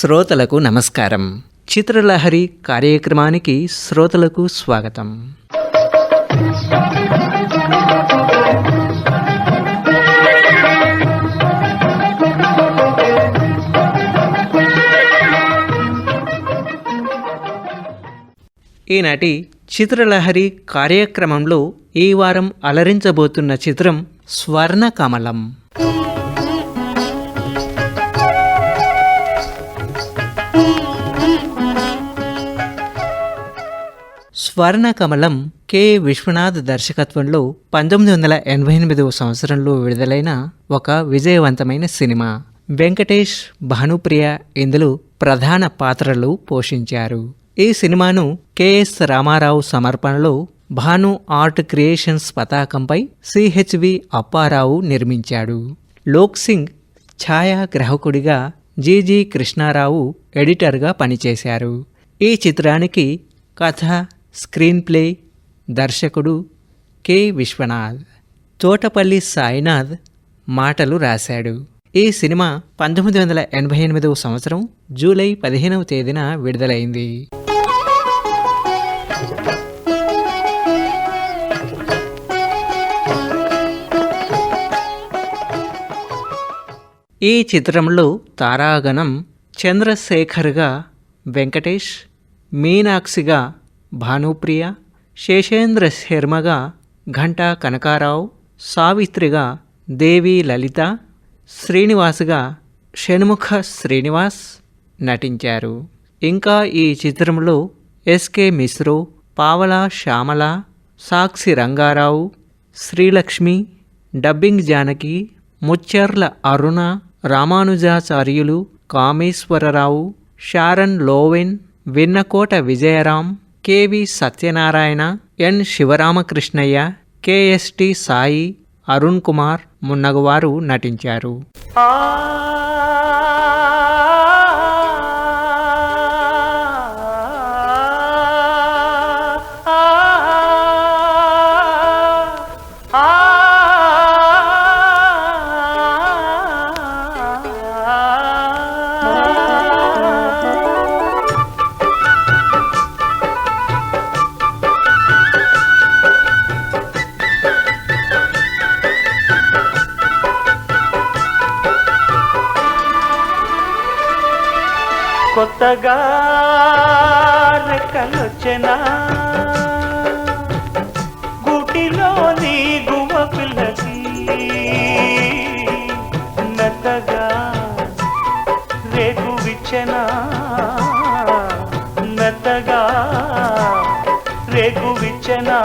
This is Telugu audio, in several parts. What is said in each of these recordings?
శ్రోతలకు నమస్కారం. చిత్రలహరి కార్యక్రమానికి శ్రోతలకు స్వాగతం. ఈనాటి చిత్రలహరి కార్యక్రమంలో ఈ వారం అలరించబోతున్న చిత్రం స్వర్ణకమలం. స్వర్ణకమలం కె. విశ్వనాథ్ దర్శకత్వంలో పంతొమ్మిది వందల ఎనభై ఎనిమిదవ సంవత్సరంలో విడుదలైన ఒక విజయవంతమైన సినిమా. వెంకటేష్ భానుప్రియ ఇందులో ప్రధాన పాత్రలు పోషించారు. ఈ సినిమాను కెఎస్ రామారావు సమర్పణలో భాను ఆర్ట్ క్రియేషన్స్ పతాకంపై సిహెచ్వి అప్పారావు నిర్మించాడు. లోక్ సింగ్ ఛాయాగ్రాహకుడిగా జీజీ కృష్ణారావు ఎడిటర్గా పనిచేశారు. ఈ చిత్రానికి కథ స్క్రీన్ ప్లే దర్శకుడు కె. విశ్వనాథ్. తోటపల్లి సాయినాథ్ మాటలు రాశాడు. ఈ సినిమా పంతొమ్మిది వందల ఎనభై ఎనిమిదవ సంవత్సరం జూలై పదిహేనవ తేదీన విడుదలైంది. ఈ చిత్రంలో తారాగణం చంద్రశేఖర్గా వెంకటేష్ మీనాక్షిగా భానుప్రియ శేషేంద్ర శర్మగా ఘంటా కనకారావు సావిత్రిగా దేవి లలిత శ్రీనివాస్గా షణ్ముఖ శ్రీనివాస్ నటించారు. ఇంకా ఈ చిత్రంలో SK Misro Pavala Syamala Sakshi Rangarao Srilakshmi dubbing Janaki Mucharla Aruna Ramanujacharyulu Kameswararao Sharon Lowen Vinnakota Vijayaram KV Satyanarayana N Sivaramakrishnaiah KST Sai Arun Kumar మున్నగువారు నటించారు. కొత్తగా రెక్కలొచ్చెనా గుటిలోని గువ్వ పిల్లకి మెత్తగా రేగు విచ్చెనా మెత్తగా రేగు విచ్చెనా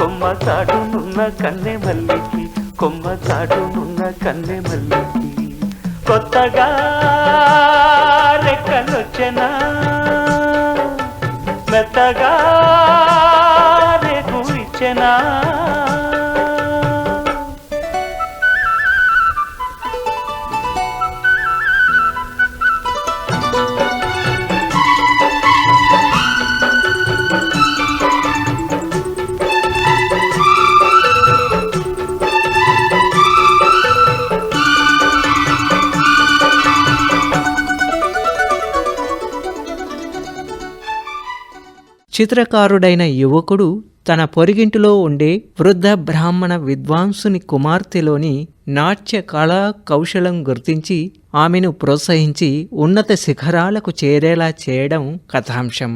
కొమ్మ చాటునున్న కన్నె మల్లికి కొమ్మ చాటునున్న కన్నె మల్లికి. కొత్తగా రెక్కలొచ్చెనా? మెత్తగా రేగు ఇచ్చినా చిత్రకారుడైన యువకుడు తన పొరిగింటిలో ఉండే వృద్ధ బ్రాహ్మణ విద్వాంసుని కుమార్తెలోని నాట్య కళా కౌశలం గుర్తించి ఆమెను ప్రోత్సహించి ఉన్నత శిఖరాలకు చేరేలా చేయడం కథాంశం.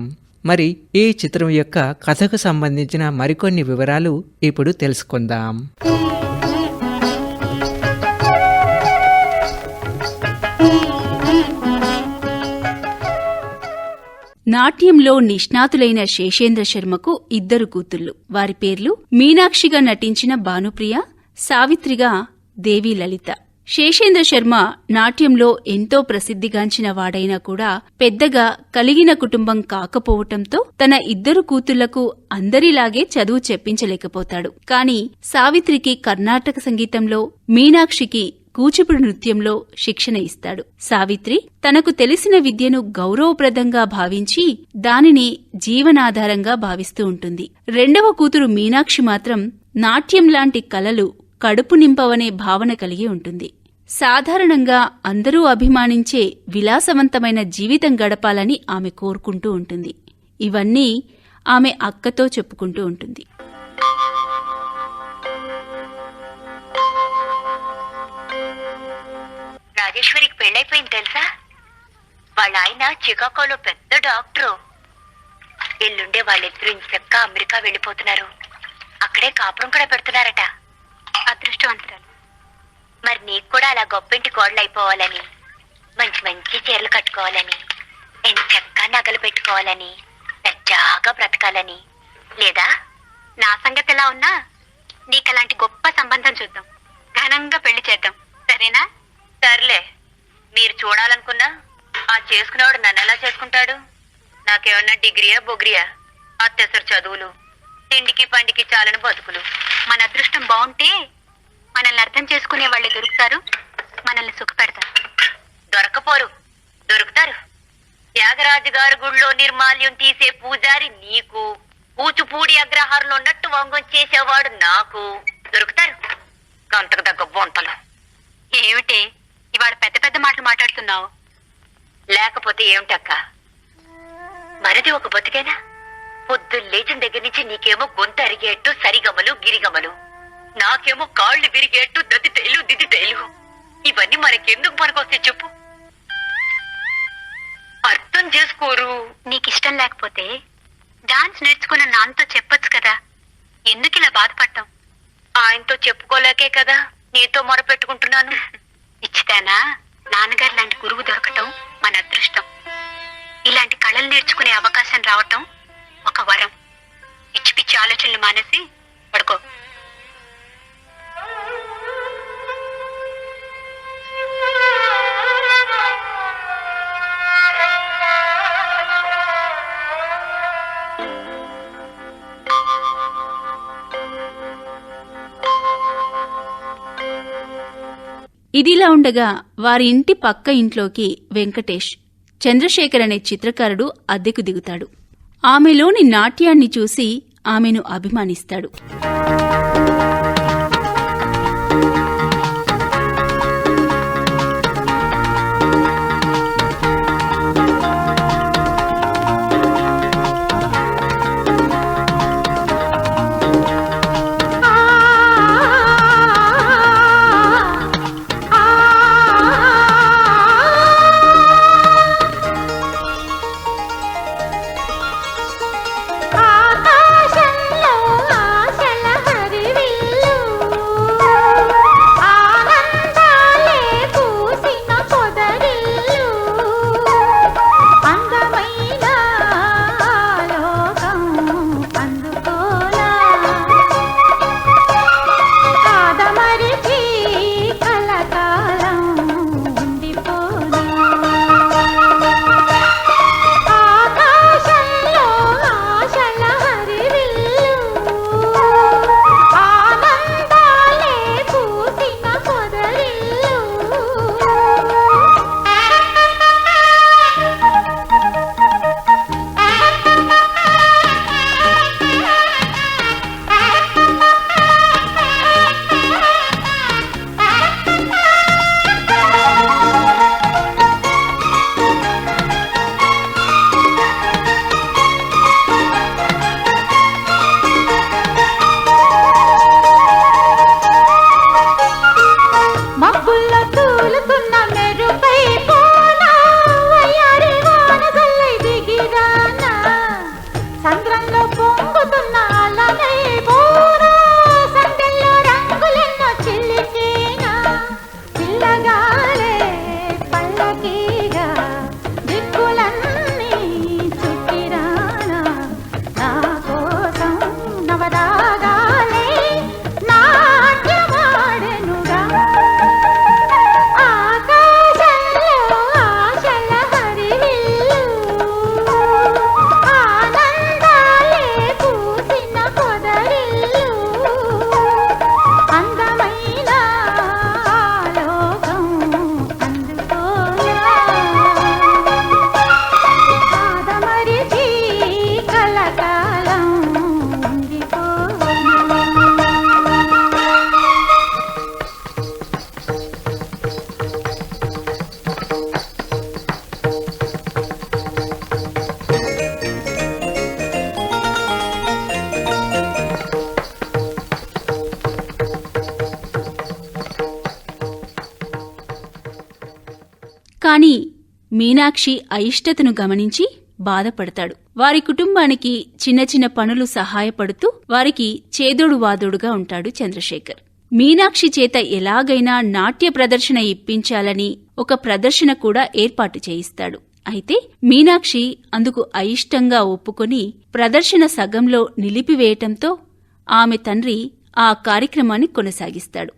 మరి ఈ చిత్రం యొక్క కథకు సంబంధించిన మరికొన్ని వివరాలు ఇప్పుడు తెలుసుకుందాం. నాట్యంలో నిష్ణాతులైన శేషేంద్ర శర్మకు ఇద్దరు కూతుళ్ళు వారి పేర్లు మీనాక్షిగా నటించిన భానుప్రియ సావిత్రిగా దేవి లలిత. శేషేంద్ర శర్మ నాట్యంలో ఎంతో ప్రసిద్ధిగాంచిన వాడైనా కూడా పెద్దగా కలిగిన కుటుంబం కాకపోవటంతో తన ఇద్దరు కూతుళ్ళకు అందరిలాగే చదువు చెప్పించలేకపోతాడు. కాని సావిత్రికి కర్ణాటక సంగీతంలో మీనాక్షికి కూచిపుడి నృత్యంలో శిక్షణ ఇస్తాడు. సావిత్రి తనకు తెలిసిన విద్యను గౌరవప్రదంగా భావించి దానిని జీవనాధారంగా భావిస్తూ ఉంటుంది. రెండవ కూతురు మీనాక్షి మాత్రం నాట్యం లాంటి కలలు కడుపు నింపవనే భావన కలిగి ఉంటుంది. సాధారణంగా అందరూ అభిమానించే విలాసవంతమైన జీవితం గడపాలని ఆమె కోరుకుంటూ ఉంటుంది. ఇవన్నీ ఆమె అక్కతో చెప్పుకుంటూ ఉంటుంది. పెళ్ళైపోయింది తెలుసా? వాళ్ళ ఆయన చికాగోలో పెద్ద డాక్టరు. ఎల్లుండే వాళ్ళిద్దరు ఇంచక్క అమెరికా వెళ్ళిపోతున్నారు. అక్కడే కాపురం కూడా పెడుతున్నారట. అదృష్టవంతురాలు. మరి నీకు కూడా అలా గొప్పింటి కోడలు అయిపోవాలని మంచి మంచి చీరలు కట్టుకోవాలని ఎంచక్క నగలు పెట్టుకోవాలని పెద్దగా బ్రతకాలని. లేదా? నా సంగతి ఎలా ఉన్నా నీకు అలాంటి గొప్ప సంబంధం చూద్దాం. ఘనంగా పెళ్ళి చేద్దాం. సరేనా? సర్లే. మీరు చూడాలనుకున్నా ఆ చేసుకునేవాడు నన్ను ఎలా చేసుకుంటాడు? నాకేమన్నా డిగ్రీయా బొగ్రియా? అత్యవసర చదువులు తిండికి పండికి చాలని బతుకులు. మన అదృష్టం బాగుంటే మనల్ని అర్థం చేసుకునే వాళ్ళు దొరుకుతారు మనల్ని సుఖపెడతారు. దొరకపోరు దొరుకుతారు. త్యాగరాజు గారి గుళ్ళో నిర్మాల్యం తీసే పూజారి నీకు కూచుపూడి అగ్రహారంలో ఉన్నట్టు వంగం చేసేవాడు నాకు. దొరుకుతారు. గంతకు దగ్గ బొంతలు. ఏమిటి? ఇవాళ పెద్ద పెద్ద మాటలు మాట్లాడుతున్నావు. లేకపోతే ఏమిటక్క మరిది ఒక బతికేనా? పొద్దు లేచిన దగ్గర నుంచి నీకేమో గొంతు అరిగేట్టు సరిగమలు గిరిగమలు. నాకేమో కాళ్ళు విరిగేట్టు దద్ది తేలు దిద్ది తేలు ఇవన్నీ మనకెందుకు పనికొస్తాయి చెప్పు. అర్థం చేసుకోరు. నీకు ఇష్టం లేకపోతే డాన్స్ నేర్చుకున్న నాన్నతో చెప్పొచ్చు కదా. ఎందుకు ఇలా బాధపడటం ఆయనతో చెప్పుకోలేకే కదా. నీతో మొరపెట్టుకుంటున్నాను. ఇచ్చితేనా? నాన్నగారు లాంటి గురువు దొరకటం మన అదృష్టం. ఇలాంటి కళలు నేర్చుకునే అవకాశం రావటం ఒక వరం. పిచ్చి పిచ్చి ఆలోచనలు మానేసి ఇదిలా ఉండగా వారి ఇంటి పక్క ఇంట్లోకి వెంకటేష్ చంద్రశేఖర్ అనే చిత్రకారుడు అద్దెకు దిగుతాడు. ఆమెలోని నాట్యాన్ని చూసి ఆమెను అభిమానిస్తాడు. మీనాక్షి అయిష్టతను గమనించి బాధపడతాడు. వారి కుటుంబానికి చిన్న చిన్న పనులు సహాయపడుతూ వారికి చేదోడు వాదోడుగా ఉంటాడు చంద్రశేఖర్. మీనాక్షి చేత ఎలాగైనా నాట్య ప్రదర్శన ఇప్పించాలని ఒక ప్రదర్శన కూడా ఏర్పాటు చేయిస్తాడు. అయితే మీనాక్షి అందుకు అయిష్టంగా ఒప్పుకొని ప్రదర్శన సగంలో నిలిపివేయటంతో ఆమె తండ్రి ఆ కార్యక్రమాన్ని కొనసాగిస్తాడు.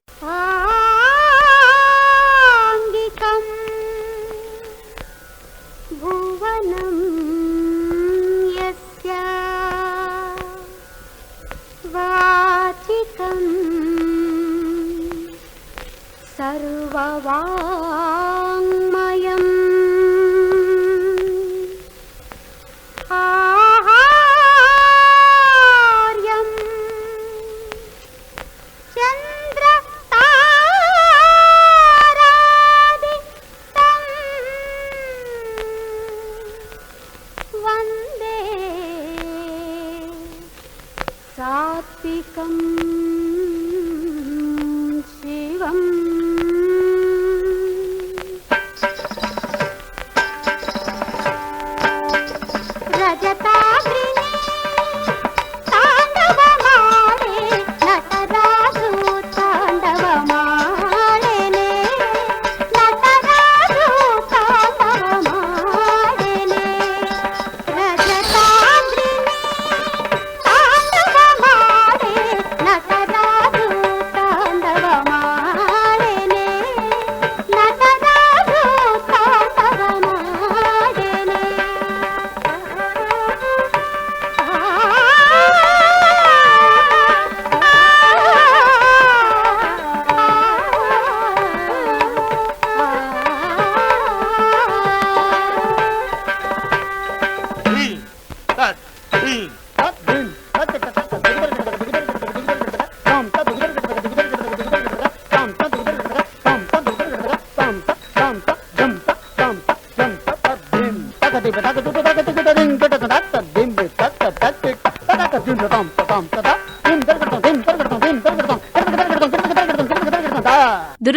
ಭವಾ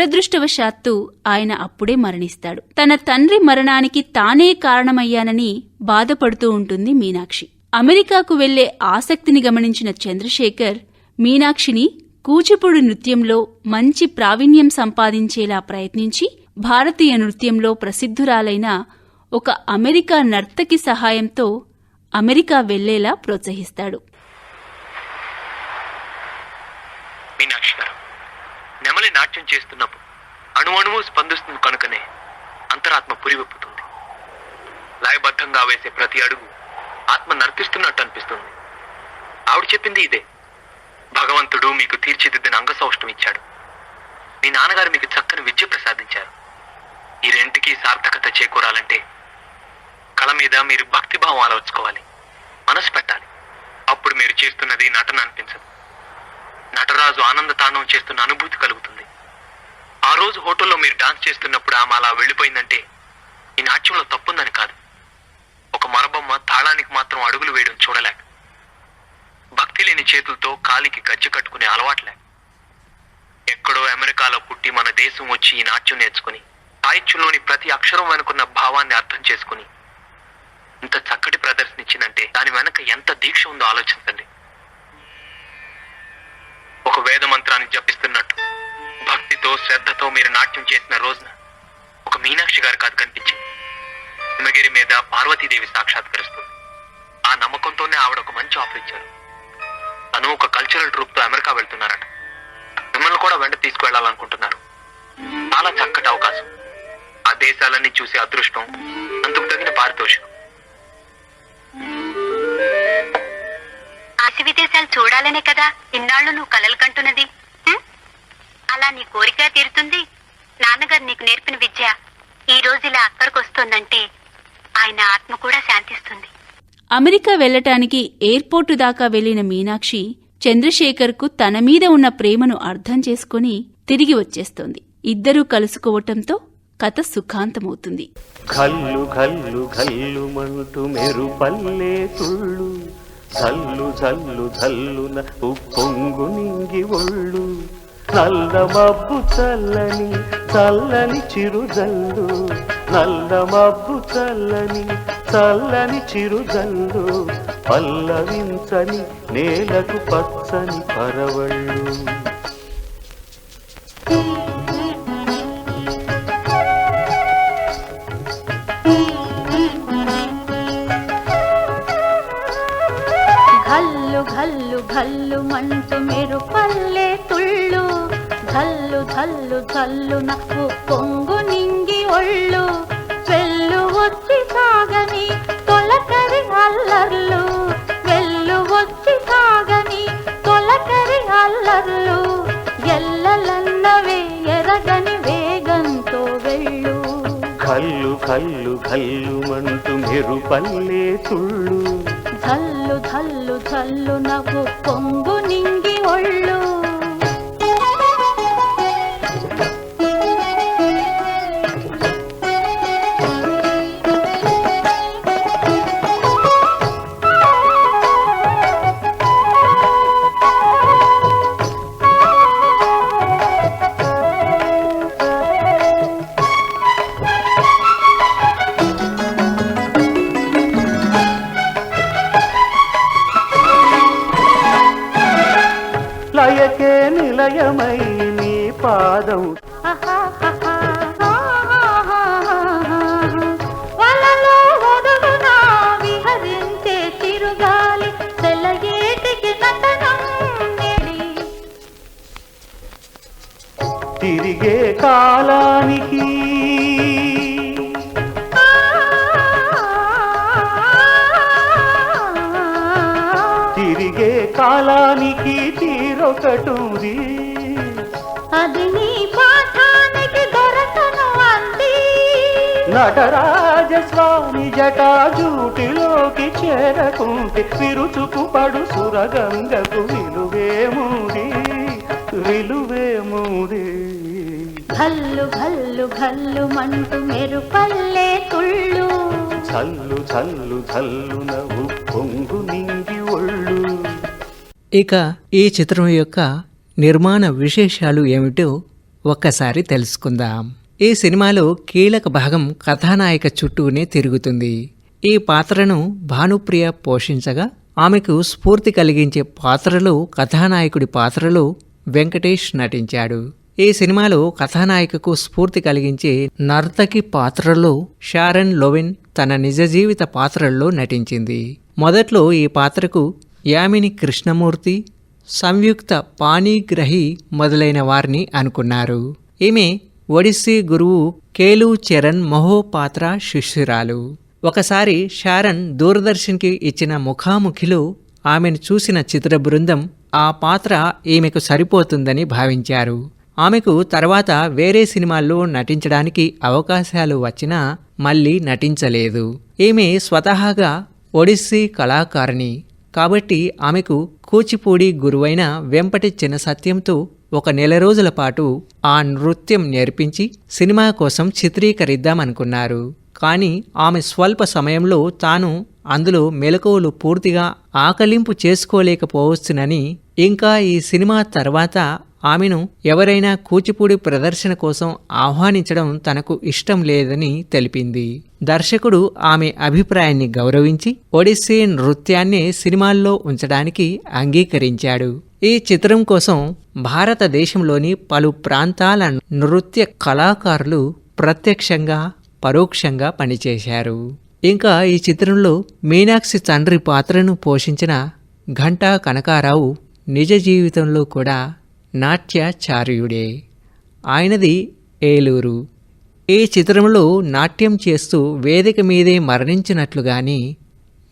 దురదృష్టవశాత్తు ఆయన అప్పుడే మరణిస్తాడు. తన తండ్రి మరణానికి తానే కారణమయ్యానని బాధపడుతూ ఉంటుంది మీనాక్షి. అమెరికాకు వెళ్ళే ఆసక్తిని గమనించిన చంద్రశేఖర్ మీనాక్షిని కూచిపూడి నృత్యంలో మంచి ప్రావీణ్యం సంపాదించేలా ప్రయత్నించి భారతీయ నృత్యంలో ప్రసిద్ధురాలైన ఒక అమెరికా నర్తకి సహాయంతో అమెరికా వెళ్ళేలా ప్రోత్సహిస్తాడు. మీనాక్షి గారు నెమలి నాట్యం చేస్తున్నప్పుడు అణు అణువు స్పందిస్తుంది కనుకనే అంతరాత్మ పురివెప్పుతుంది. లయబద్ధంగా వేసే ప్రతి అడుగు ఆత్మ నర్తిస్తున్నట్టు అనిపిస్తుంది. ఆవిడ చెప్పింది ఇదే. భగవంతుడు మీకు తీర్చిదిద్దిన అంగసౌష్టం ఇచ్చాడు. మీ నాన్నగారు మీకు చక్కని విద్య ప్రసాదించారు. ఈ రెంటికి సార్థకత చేకూరాలంటే కళ మీద మీరు భక్తిభావం ఆలోచుకోవాలి మనసు పెట్టాలి. అప్పుడు మీరు చేస్తున్నది నటన అనిపించదు. నటరాజు ఆనంద తాండవం చేస్తున్న అనుభూతి కలుగుతుంది. ఆ రోజు హోటల్లో మీరు డాన్స్ చేస్తున్నప్పుడు ఆమె అలా వెళ్ళిపోయిందంటే ఈ నాట్యంలో తప్పుందని కాదు. ఒక మరబొమ్మ తాళానికి మాత్రం అడుగులు వేయడం చూడలేక భక్తి లేని చేతులతో కాలికి గజ్జె కట్టుకునే అలవాట్లేక ఎక్కడో అమెరికాలో పుట్టి మన దేశం వచ్చి ఈ నాట్యం నేర్చుకుని సాహిత్యంలోని ప్రతి అక్షరం వెనుకున్న భావాన్ని అర్థం చేసుకుని ఇంత చక్కటి ప్రదర్శన ఇచ్చిందంటే దాని వెనక ఎంత దీక్ష ఉందో ఆలోచించండి. ఒక వేద మంత్రాన్ని జపిస్తున్నట్టు. భక్తితో శ్రద్ధతో మీరు నాట్యం చేసిన రోజున ఒక మీనాక్షి గారి కాదు కనిపించింది. హిమగిరి మీద పార్వతీదేవి సాక్షాత్కరిస్తుంది. ఆ నమ్మకంతోనే ఆవిడ ఒక మంచి ఆఫర్ ఇచ్చారు. తను ఒక కల్చరల్ ట్రూప్తో అమెరికా వెళ్తున్నారట. మిమ్మల్ని కూడా వెంట తీసుకువెళ్ళాలనుకుంటున్నారు. చాలా చక్కటి అవకాశం. ఆ దేశాలన్నీ చూసే అదృష్టం అందుకు తగిన పారితోషికం. ఆశ విదేశాలు చూడాలనే కదా ఇన్నాళ్ళు నువ్వు కలలు కంటున్నది? అలా నీ కోరిక తీరుతుంది? నాన్నగారు నీకు నేర్పిన విద్య ఈ రోజు ఇలా అక్కడికి వస్తోందంటే ఆయన ఆత్మ కూడా శాంతిస్తుంది. అమెరికా వెళ్ళటానికి ఎయిర్పోర్టు దాకా వెళ్ళిన మీనాక్షి చంద్రశేఖర్కు తన మీద ఉన్న ప్రేమను అర్థం చేసుకుని తిరిగి వచ్చేస్తోంది. ఇద్దరూ కలుసుకోవటంతో కథ సుఖాంతమవుతుంది. జల్లు జల్లు జల్లున ఉప్పొంగు నింగి ఒళ్ళు. నల్ల మబ్బు చల్లని చల్లని చిరుజల్లు. నల్ల మబ్బు చల్లని చల్లని చిరుజల్లు. పల్లవించని నేలకు పచ్చని పరవళ్ళు. ఝల్లు ఝల్లు నవ్వు పొంగు నింగి ఒళ్ళు. వెళ్ళు వచ్చి సాగని తొలకరి అల్లర్లు. వెళ్ళు వచ్చి సాగని తొలకరి అల్లర్లు. ఎల్లలన్నవే ఎరగని వేగంతో వెళ్ళు. కల్లు కల్లు కల్లుమంటూ మెరుపల్లే తుళ్ళు ఝల్లు ఝల్లు ఝల్లు నవ్వు పొంగు నింగి ఒళ్ళు. కాలానికి తీరొకటుంది. అది నీ పాఠానికి దొరకను అంది. నటరాజస్వామి జటాజూటిలోకి చేరకుంటే విరుచుకు పడు సురగంగకు విలువేముది విలువేముది భల్లు భల్లు భల్లు మంటు మెరుపల్లే తుళ్ళు చల్లు చల్లు చల్లు నవ్వు పొంగు నింగి ఒళ్ళు. ఇక ఈ చిత్రం యొక్క నిర్మాణ విశేషాలు ఏమిటో ఒక్కసారి తెలుసుకుందాం. ఈ సినిమాలో కీలక భాగం కథానాయిక చుట్టూనే తిరుగుతుంది. ఈ పాత్రను భానుప్రియ పోషించగా ఆమెకు స్ఫూర్తి కలిగించే పాత్రలో కథానాయకుడి పాత్రలో వెంకటేష్ నటించాడు. ఈ సినిమాలో కథానాయికకు స్ఫూర్తి కలిగించే నర్తకి పాత్రలో షారన్ లోవిన్ తన నిజ జీవిత పాత్రల్లో నటించింది. మొదట్లో ఈ పాత్రకు యామిని కృష్ణమూర్తి సంయుక్త పాణిగ్రహి మొదలైన వారిని అనుకున్నారు. ఈమె ఒడిస్సీ గురువు కేలు చరణ్ మహోపాత్ర శిష్యురాలు. ఒకసారి షారన్ దూరదర్శన్కి ఇచ్చిన ముఖాముఖిలో ఆమెను చూసిన చిత్ర బృందం ఆ పాత్ర ఈమెకు సరిపోతుందని భావించారు. ఆమెకు తర్వాత వేరే సినిమాల్లో నటించడానికి అవకాశాలు వచ్చినా మళ్ళీ నటించలేదు. ఈమె స్వతహాగా ఒడిస్సీ కళాకారిణి కాబట్టి ఆమెకు కూచిపూడి గురువైన వెంపటి చిన్న సత్యంతో ఒక నెల రోజుల పాటు ఆ నృత్యం నేర్పించి సినిమా కోసం చిత్రీకరిద్దామనుకున్నారు. కానీ ఆమె స్వల్ప సమయంలో తాను అందులో మెలకువలు పూర్తిగా ఆకలింపు చేసుకోలేకపోవచ్చునని ఇంకా ఈ సినిమా తర్వాత ఆమెను ఎవరైనా కూచిపూడి ప్రదర్శన కోసం ఆహ్వానించడం తనకు ఇష్టం లేదని తెలిపింది. దర్శకుడు ఆమె అభిప్రాయాన్ని గౌరవించి ఒడిస్సీ నృత్యాన్ని సినిమాల్లో ఉంచడానికి అంగీకరించాడు. ఈ చిత్రం కోసం భారతదేశంలోని పలు ప్రాంతాల నృత్య కళాకారులు ప్రత్యక్షంగా పరోక్షంగా పనిచేశారు. ఇంకా ఈ చిత్రంలో మీనాక్షి తండ్రి పాత్రను పోషించిన ఘంటా కనకారావు నిజ జీవితంలో కూడా నాట్యాచార్యుడే. ఆయనది ఏలూరు. ఈ చిత్రంలో నాట్యం చేస్తూ వేదిక మీదే మరణించినట్లుగాని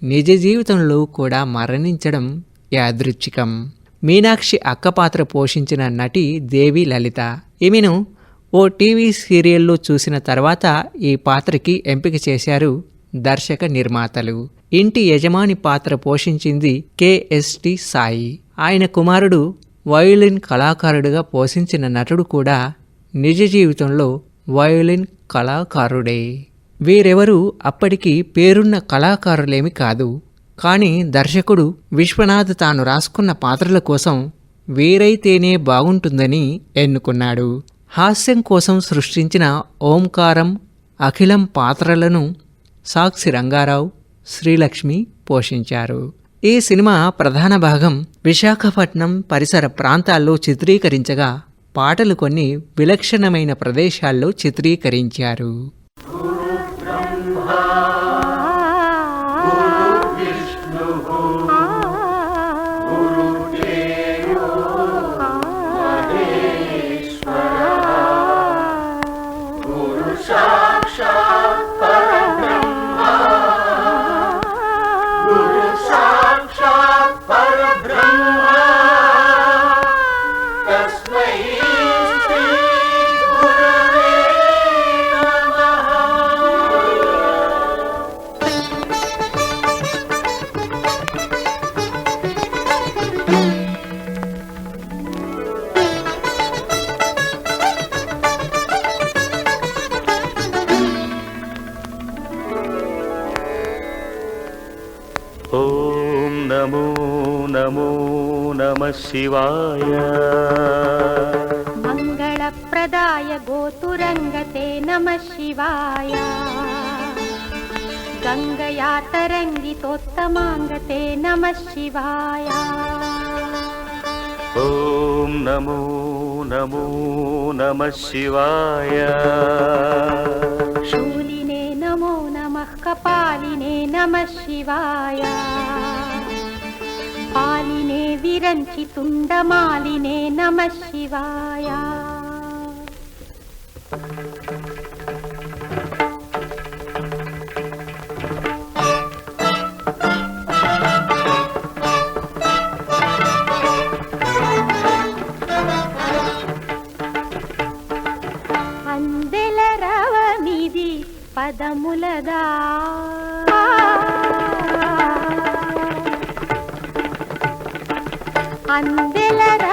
నిజ జీవితంలో కూడా మరణించడం యాదృచ్ఛికం. మీనాక్షి అక్క పాత్ర పోషించిన నటి దేవి లలిత. ఈమెను ఓ టీవీ సీరియల్లో చూసిన తర్వాత ఈ పాత్రకి ఎంపిక చేశారు దర్శక నిర్మాతలు. ఇంటి యజమాని పాత్ర పోషించింది కెఎస్టి సాయి. ఆయన కుమారుడు వయోలిన్ కళాకారుడిగా పోషించిన నటుడు కూడా నిజ జీవితంలో వయోలిన్ కళాకారుడే. వీరెవరూ అప్పటికి పేరున్న కళాకారులేమి కాదు. కానీ దర్శకుడు విశ్వనాథ్ తాను రాసుకున్న పాత్రల కోసం వీరైతేనే బాగుంటుందని ఎన్నుకున్నాడు. హాస్యం కోసం సృష్టించిన ఓంకారం అఖిలం పాత్రలను సాక్షి రంగారావు శ్రీలక్ష్మి పోషించారు. ఈ సినిమా ప్రధాన భాగం విశాఖపట్నం పరిసర ప్రాంతాల్లో చిత్రీకరించగా పాటలు కొన్ని విలక్షణమైన ప్రదేశాల్లో చిత్రీకరించారు. शिवाय मङ्गलप्रदाय गोतुरङ्गते नमः शिवाय गङ्गया तरङ्गितोत्तमाङ्गते नमः शिवाय ॐ नमो नमो नमः शिवाय शूलिने नमो नमः कपालिने नमः शिवाय విరంచి తుండమాలినే నమ శివాయ. అందెల రవమిది పదములదా? అందెలరా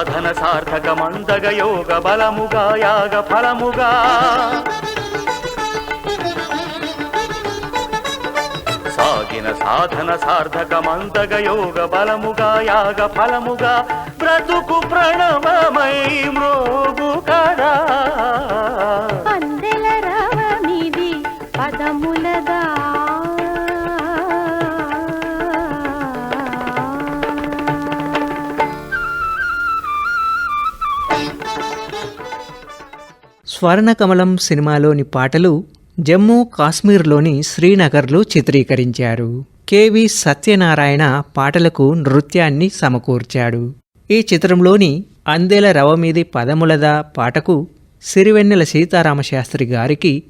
సాధన సార్థక మందగ యోగ బలముగా యాగ ఫలముగా. సాగిన సాధన సార్థకమందగ యోగ బలముగా యాగ ఫలముగా. బ్రతుకు ప్రణవమై మ్రోగు కదా స్వర్ణకమలం సినిమాలోని పాటలు జమ్మూ కాశ్మీర్లోని శ్రీనగర్లో చిత్రీకరించారు. కెవి సత్యనారాయణ పాటలకు నృత్యాన్ని సమకూర్చాడు. ఈ చిత్రంలోని అందెల రవమీది పదములద పాటకు సిరివెన్నెల సీతారామశాస్త్రి గారికి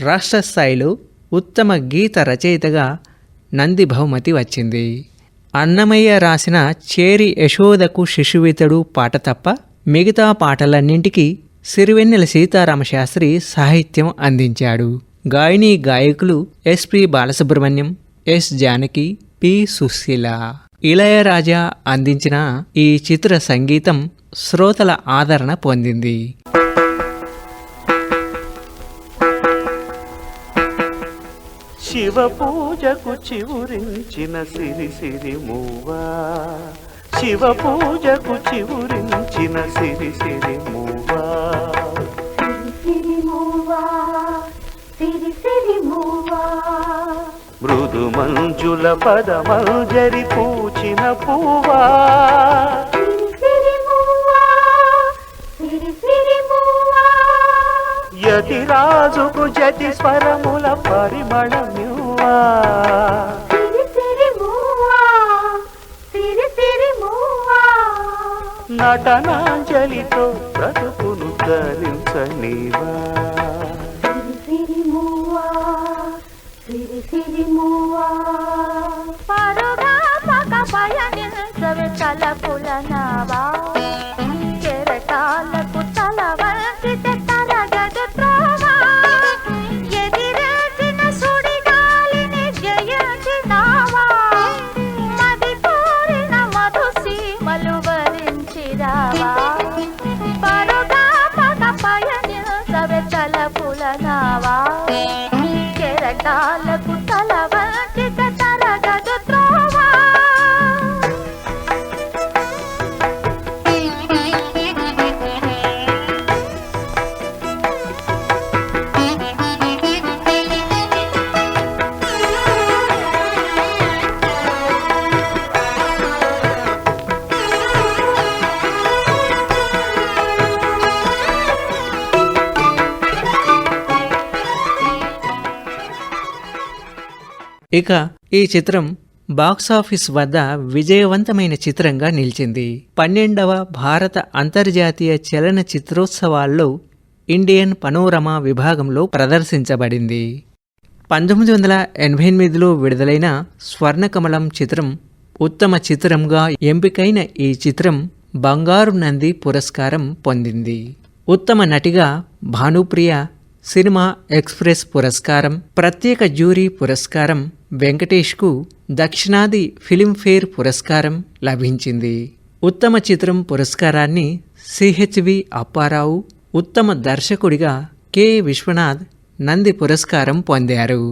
రాష్ట్ర స్థాయిలో ఉత్తమ గీత రచయితగా నంది బహుమతి వచ్చింది. అన్నమయ్య రాసిన చేరి యశోదకు శిశువితడు పాట తప్ప మిగతా పాటలన్నింటికీ సిరివెన్నెల సీతారామశాస్త్రి సాహిత్యం అందించాడు. గాయని గాయకులు SP Balasubrahmanyam S Janaki P Susheela. Ilaiyaraaja అందించిన ఈ చిత్ర సంగీతం శ్రోతల ఆదరణ పొందింది. శివ పూజకు చివురించిన సిరి సిరి మూవా. శివ పూజకు చివురించిన సిరి సిరి మూవా. మృదు మంజుల పదమంజరి పూచిన పూవా. యతి రాజుకు జతి స్వరముల పరిమళమ్యువా నటనాంజలితో బ్రతుకును ధరించనివా పరుగా పక పయనించవి తలపుల నావా ఇక ఈ చిత్రం బాక్సాఫీస్ వద్ద విజయవంతమైన చిత్రంగా నిలిచింది. పన్నెండవ భారత అంతర్జాతీయ చలన చిత్రోత్సవాల్లో ఇండియన్ పనోరమా విభాగంలో ప్రదర్శించబడింది. పంతొమ్మిది వందల ఎనభై ఎనిమిదిలో విడుదలైన స్వర్ణకమలం చిత్రం ఉత్తమ చిత్రంగా ఎంపికైన ఈ చిత్రం బంగారు నంది పురస్కారం పొందింది. ఉత్తమ నటిగా భానుప్రియ సినిమా ఎక్స్ప్రెస్ పురస్కారం ప్రత్యేక జ్యూరీ పురస్కారం వెంకటేష్కు దక్షిణాది ఫిలింఫేర్ పురస్కారం లభించింది. ఉత్తమ చిత్రం పురస్కారాన్ని సిహెచ్వి అప్పారావు ఉత్తమ దర్శకుడిగా కె విశ్వనాథ్ నంది పురస్కారం పొందారు.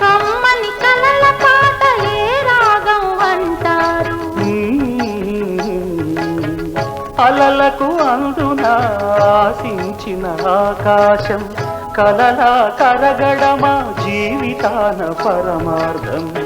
కమ్మని కలల పాట ఏ రాగం అంటారు. అలలకు అందున ఆశించిన ఆకాశం కలలా కరగడమా జీవితాన పరమార్థం.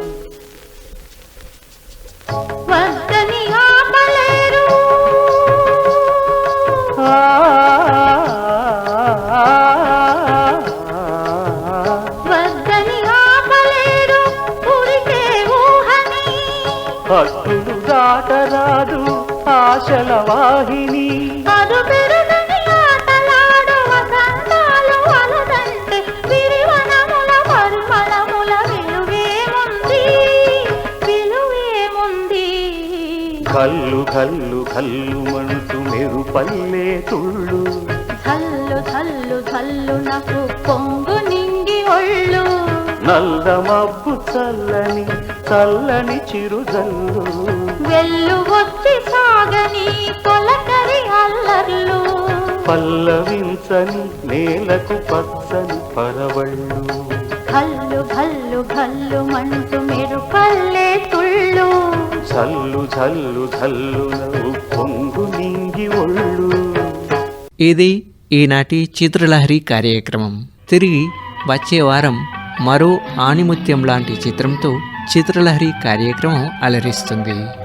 విలువేముంది విలువేముంది కల్లు కల్లు కల్లు మంటూ మెరుపల్లే తుళ్ళు. చల్లు చల్లు చల్లు నాకు పొంగు నింగి ఒళ్ళు. నల్ల మబ్బు చల్లని చల్లని చిరుజల్లు. వెళ్ళు వచ్చి సాగని తొలకరి అల్లర్లు. పల్లవించని నేలకు పచ్చని పరవళ్ళు. కల్లు భల్లు భల్లు మంటూ మెరుపల్లే తుళ్ళు. చల్లు చల్లు చల్లు పొంగు నింగి ఒళ్ళు. ఇది ఈనాటి చిత్రలహరి కార్యక్రమం. తిరిగి వచ్చే వారం మరో ఆణిముత్యం లాంటి చిత్రంతో చిత్రలహరి కార్యక్రమం అలరిస్తుంది.